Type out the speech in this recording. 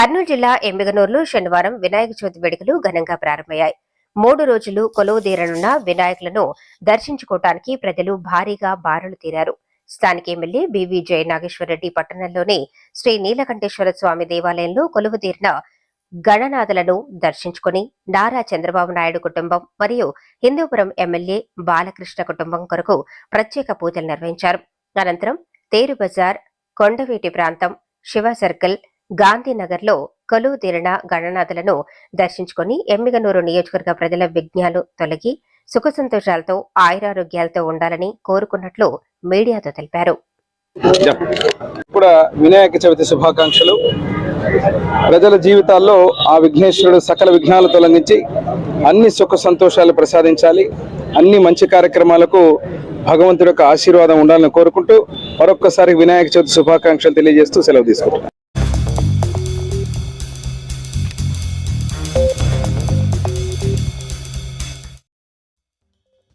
కర్నూలు జిల్లా ఎంబిగనూరులో శనివారం వినాయక చవితి వేడుకలు ఘనంగా ప్రారంభమయ్యాయి. మూడు రోజులు కొలువు తీరనున్న వినాయకులను దర్శించుకోవటానికి ప్రజలు భారీగా బారులు తీరారు. స్థానిక ఎమ్మెల్యే బివి జయనాగేశ్వరరెడ్డి పట్టణంలోని శ్రీ నీలకంఠేశ్వర స్వామి దేవాలయంలో కొలువు తీరిన గణనాథులను దర్శించుకుని నారా చంద్రబాబు నాయుడు కుటుంబం మరియు హిందూపురం ఎమ్మెల్యే బాలకృష్ణ కుటుంబం కొరకు ప్రత్యేక పూజలు నిర్వహించారు. అనంతరం తేరు బజార్ కొండవీటి ప్రాంతం శివ సర్కిల్ గాంధీనగర్లో కొలువు గణనాథులను దర్శించుకుని ఎమ్మిగనూరు నియోజకవర్గ ప్రజల విజ్ఞాలు తొలగి సుఖ సంతోషాలతో ఆయురారోగ్యాలతో ఉండాలని కోరుకున్నట్లు మీడియాతో తెలిపారు. వినాయక చవితి శుభాకాంక్షలు. ప్రజల జీవితాల్లో ఆ విఘ్నేశ్వరుడు సకల విఘ్నాలు తొలగించి అన్ని సుఖ సంతోషాలు ప్రసాదించాలి. అన్ని మంచి కార్యక్రమాలకు భగవంతుడి యొక్క ఆశీర్వాదం ఉండాలని కోరుకుంటూ మరొక్కసారి వినాయక చవితి శుభాకాంక్షలు తెలియజేస్తూ సెలవు తీసుకుంటున్నాను